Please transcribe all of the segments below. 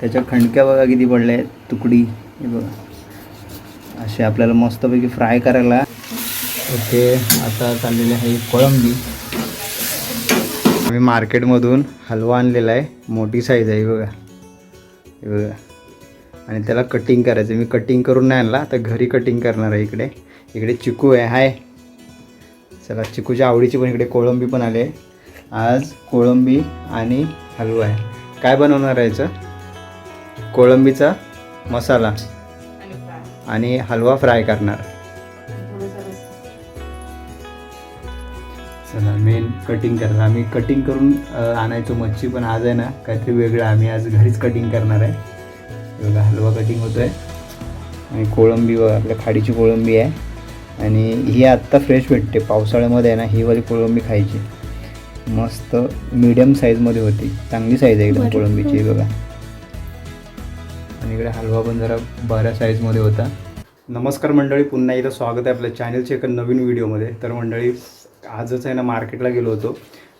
त्याच्या खणक्या बघा किती पडल्या आहेत तुकडी. हे बघा. असे आपल्याला मस्तपैकी फ्राय करायला. ओके आता चाललेली आहे कोळंबी. आम्ही मार्केटमधून हलवा आणलेला आहे. मोठी साईज आहे बघा. हे बघा. आणि त्याला कटिंग करायचं. मी कटिंग करून नाही आणला. तर घरी कटिंग करणार आहे इकडे. इकडे चिकू आहे हाय. चला चिकूच्या आवडीची पण इकडे कोळंबी पण आली आहे. आज कोळंबी आणि हलवा आहे. काय बनवणार आहे याचं? कोळंबीचा मसाला आणि हलवा फ्राय करणार. चला मेन कटिंग करणार. आम्ही कटिंग करून आणायचो मच्छी पण आज आहे ना काहीतरी वेगळं. आम्ही आज घरीच कटिंग करणार आहे. बघा हलवा कटिंग होतो आहे आणि कोळंबी आपल्या खाडीची कोळंबी आहे. आणि ही आत्ता फ्रेश भेटते. पावसाळ्यामध्ये आहे ना ही वाली कोळंबी खायची. मस्त मीडियम साईजमध्ये होती. चांगली साईज आहे एकदम कोळंबीची बघा. आणि इकडे हलवा पण जरा बऱ्या साईजमध्ये होता. नमस्कार मंडळी पुन्हा एकदा स्वागत आहे आपल्या चॅनलच्या एका नवीन व्हिडिओमध्ये तर मंडळी आजच आहे ना मार्केटला गेलो होतो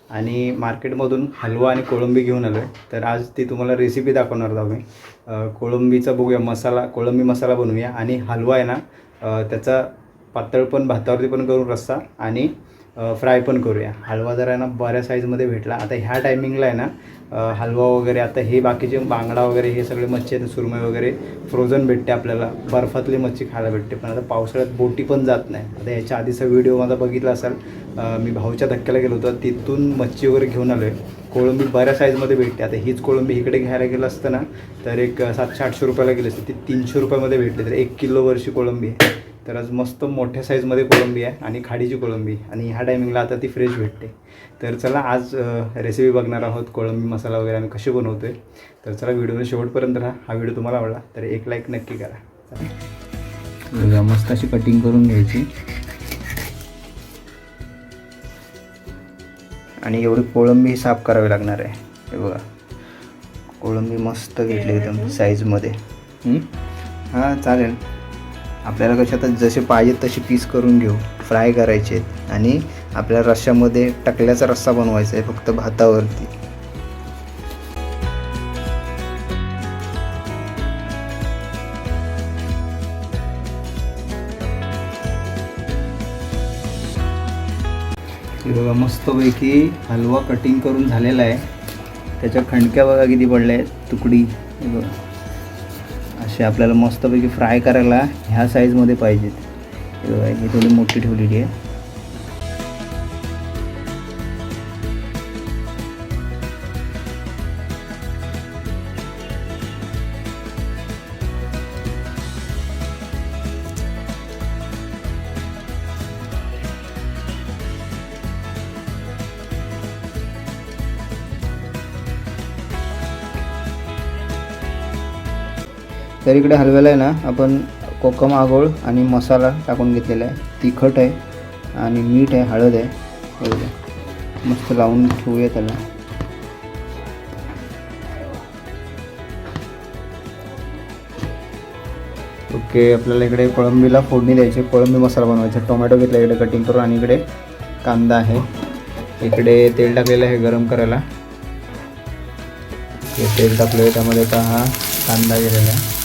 आणि मार्केटमधून हलवा आणि कोळंबी घेऊन आलो आहे तर आज ती तुम्हाला रेसिपी दाखवणार आहोत आम्ही. कोळंबीचा बघूया मसाला कोळंबी मसाला बनवूया. आणि हलवा आहे ना त्याचा पातळ पण भातावरती पण करून रस्सा आणि फ्राय पण करूया. हलवा जरा ना बऱ्या साईजमध्ये भेटला. आता ह्या टायमिंगला आहे ना हलवा वगैरे आता हे बाकीचे बांगडा वगैरे हे सगळे मच्छी आहेत सुरमई वगैरे फ्रोझन भेटते आपल्याला. बर्फातली मच्छी खायला भेटते. पण आता पावसाळ्यात बोटी पण जात नाही. आता याच्या आधीचा व्हिडिओ माझा बघितला असाल मी भाऊच्या धक्क्याला गेलो होतो. तिथून मच्छी वगैरे घेऊन आलो आहे कोळंबी बऱ्या साईजमध्ये भेटते. आता हीच कोळंबी इकडे घ्यायला गेलं असतं ना तर एक सातशे आठशे रुपयाला गेली असते. ती तीनशे रुपयामध्ये भेटली. तर एक किलो वर्षी कोळंबी आहे. तर आज मस्त मोठ्या साईजमध्ये कोळंबी आहे आणि खाडीची कोळंबी. आणि ह्या टायमिंगला आता ती फ्रेश भेटते. तर चला आज रेसिपी बघणार आहोत. कोळंबी मसाला वगैरे आम्ही कशी बनवतो आहे तर चला व्हिडिओने शेवटपर्यंत राहा. हा व्हिडिओ तुम्हाला आवडला तर एक लाईक नक्की करा. चला. मस्त अशी कटिंग करून घ्यायची. आणि एवढी कोळंबी साफ करावी लागणार आहे. हे बघा. कोळंबी मस्त घेतली एकदम साईजमध्ये? हां चालेल. आपल्याला कशा आता जसे पाहिजे तसे पीस करून घेऊ. फ्राय करायचे आहेत. आणि आपल्या रश्श्यामध्ये टकल्याचा रस्सा बनवायचा आहे फक्त भातावरती. बघा मस्तपैकी हलवा कटिंग करून झालेला आहे. त्याच्या खणक्या बघा किती पडल्या आहेत. तुकडी. बघा. असे आपल्याला मस्तपैकी फ्राय करायला ह्या साईजमध्ये पाहिजेत. ही थोडी मोठी ठेवलेली आहे. तर इकडे हलव्याला आहे ना आपण कोकम आगोळ आणि मसाला टाकून घेतलेला आहे. तिखट आहे आणि मीठ आहे हळद आहे. हे मस्त लावून ठेवूया त्याला. ओके आपल्याला इकडे कोळंबीला फोडणी द्यायची. कोळंबी मसाला बनवायचा. टोमॅटो घेतला इकडे कटिंग करून आणि इकडे कांदा आहे. इकडे तेल टाकलेलं आहे गरम करायला. तेल टाकलं आहे त्यामध्ये आता हा कांदा गेलेला आहे.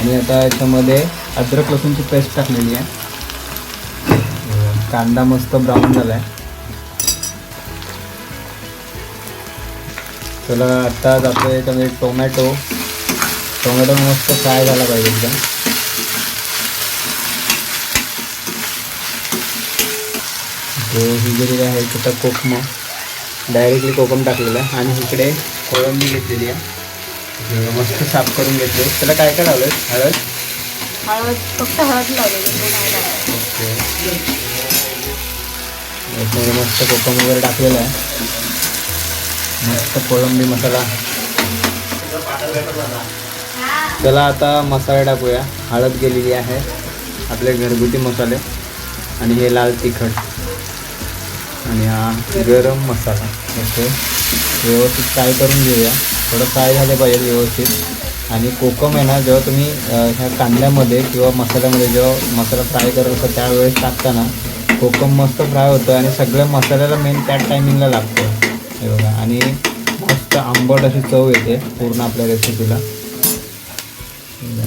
आणि आता याच्यामध्ये अद्रक लसूणची पेस्ट टाकलेली आहे. कांदा मस्त ब्राऊन झाला आहे चला आता जातो याच्यामध्ये टोमॅटो. टोमॅटो मस्त फ्राय झाला पाहिजे एकदम. तो ही गेलेली आहे तिथं कोकम. डायरेक्टली कोकम टाकलेला आहे. आणि इकडे कोळंबी घेतलेली आहे. मस्त साफ करून घेतले. त्याला काय काय लावलं हळद? हळद फक्त हळद लावलेली लावलं. ओके. मस्त कोकम वगैरे टाकलेला आहे. मस्त कोळंबी मसाला. चला आता मसाले टाकूया. हळद गेलेली आहे. आपले घरगुती मसाले. आणि हे लाल तिखट. आणि हा गरम मसाला. ओके. व्यवस्थित फ्राय करून घेऊया. थोडं फ्राय झाले पाहिजे व्यवस्थित. आणि कोकम आहे ना जेव्हा तुम्ही ह्या कांद्यामध्ये किंवा मसाल्यामध्ये जेव्हा मसाला फ्राय करत असता त्यावेळेस टाकताना कोकम मस्त फ्राय होतं आणि सगळ्या मसाल्याला मेन त्याच टायमिंगला लागतं हे बघा आणि मस्त आंबट अशी चव येते पूर्ण आपल्या रेसिपीला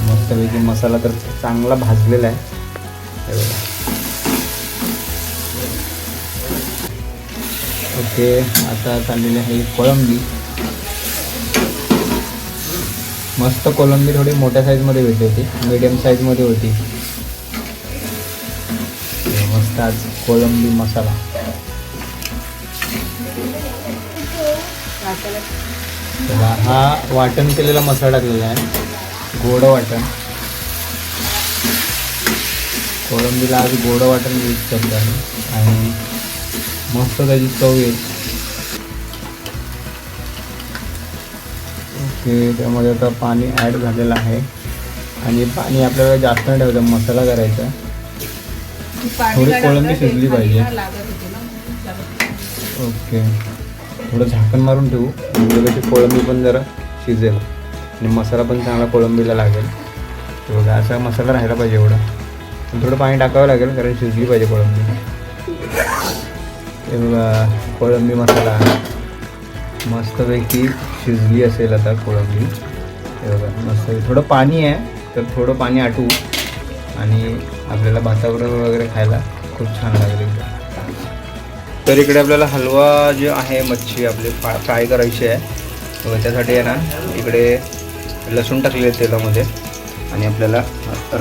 मस्तपैकी मसाला तर चांगला भाजलेला आहे. हे बघा. ओके आता चाललेली आहे कोळंबी. मस्त कोलंबी थोडी मोठ्या साईजमध्ये भेटली होती. मिडियम साईजमध्ये होती. मस्त आज कोलंबी मसाला. हा वाटण केलेला मसाला टाकलेला आहे. गोड वाटण. कोळंबीला आज गोड वाटण यूज करतो आहे आणि मस्त त्याची चव येईल ओके त्यामध्ये आता पाणी ॲड झालेलं आहे. आणि पाणी आपल्याला जास्त नाही ठेवायचं मसाला करायचा. थोडी कोळंबी शिजली पाहिजे. ओके. थोडं झाकण मारून ठेवू. म्हणजे कशी कोळंबी पण जरा शिजेल. आणि मसाला पण चांगला कोळंबीला लागेल. तर बघा असा मसाला राहायला पाहिजे एवढा. थोडं पाणी टाकावं लागेल कारण शिजली पाहिजे कोळंबी. हे बघा कोळंबी मसाला. मस्तपैकी शिजली असेल आता कोळंबी. हे बघा मस्त थोडं पाणी आहे तर थोडं पाणी आटवू आणि आपल्याला भाताबरोबर वगैरे खायला खूप छान लागेल तर इकडे आपल्याला हलवा जे आहे मच्छी आपली फ्रा फ्राय करायची आहे. त्यासाठी आहे ना इकडे लसूण टाकलेले तेलामध्ये आणि आपल्याला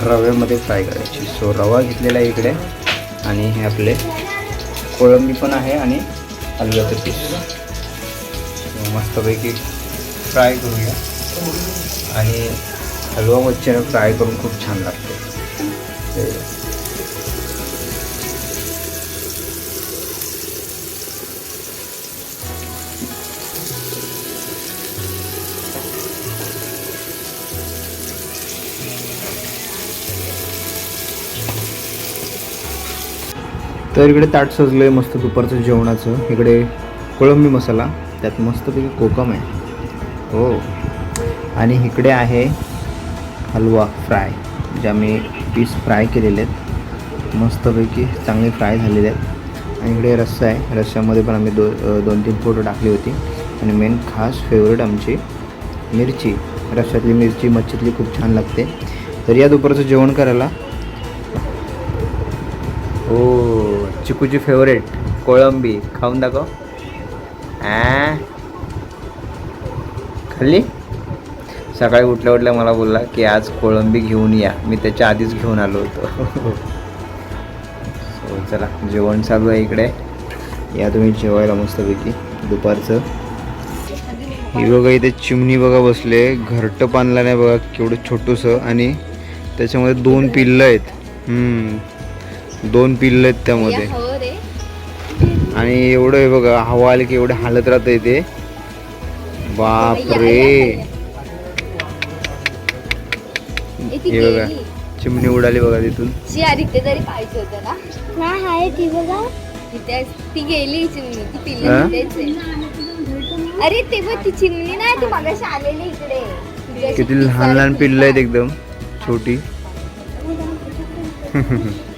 रव्यामध्ये फ्राय करायची सो रवा घेतलेला आहे इकडे आणि हे आपले कोळंबी पण आहे आणि हलव्याचं पीस. मस्तपैकी फ्राय करूया. आणि हलवा मच्छीनं फ्राय करून खूप छान लागते. तर इकडे ताट सजलं आहे मस्त दुपारचं जेवणाचं. इकडे कोळंबी मसाला त्यात मस्तपैकी कोकम आहे. हो. आणि इकडे आहे हलवा फ्राय जे आम्ही पीस फ्राय केलेले आहेत मस्तपैकी चांगले फ्राय झालेले आहेत. आणि इकडे रस्सा आहे. रस्स्यामध्ये पण आम्ही दो दोन तीन फोटो टाकली होती. आणि मेन खास फेवरेट आमची मिरची. रस्स्यातली मिरची मच्छीतली खूप छान लागते. तर या दुपारचं जेवण करायला. हो चिकूची फेवरेट कोळंबी. खाऊन दाखव. आ खाल्ली? सकाळी उठल्या उठल्या मला बोलला की आज कोळंबी घेऊन या. मी त्याच्या आधीच घेऊन आलो होतो. So, चला जेवण चालू आहे इकडे. या तुम्ही जेवायला मस्तपैकी. दुपारचं. ही बघा इथे चिमणी बघा बसले. घरटं बांधलं नाही बघा केवढं छोटूसं. आणि त्याच्यामध्ये दोन पिल्लं आहेत. हम्म. दोन पिल्लं आहेत त्यामध्ये. हो आणि एवढं हे बघा हवा आली की एवढं हालत राहतंय ते. बापरे. हे बघा चिमणी उडाली बघा तिथून. इथे तरी पाहिजे होतं ना? नाही आहे ती बघा. तिथे ती गेली चिमणी ती पिल्ली हा? आहे. अरे ते बघ ती चिमणी नाही ती मगाशी आलेली इकडे. तिची अशी किती लहान लहान पिल्लं आहेत एकदम छोटी.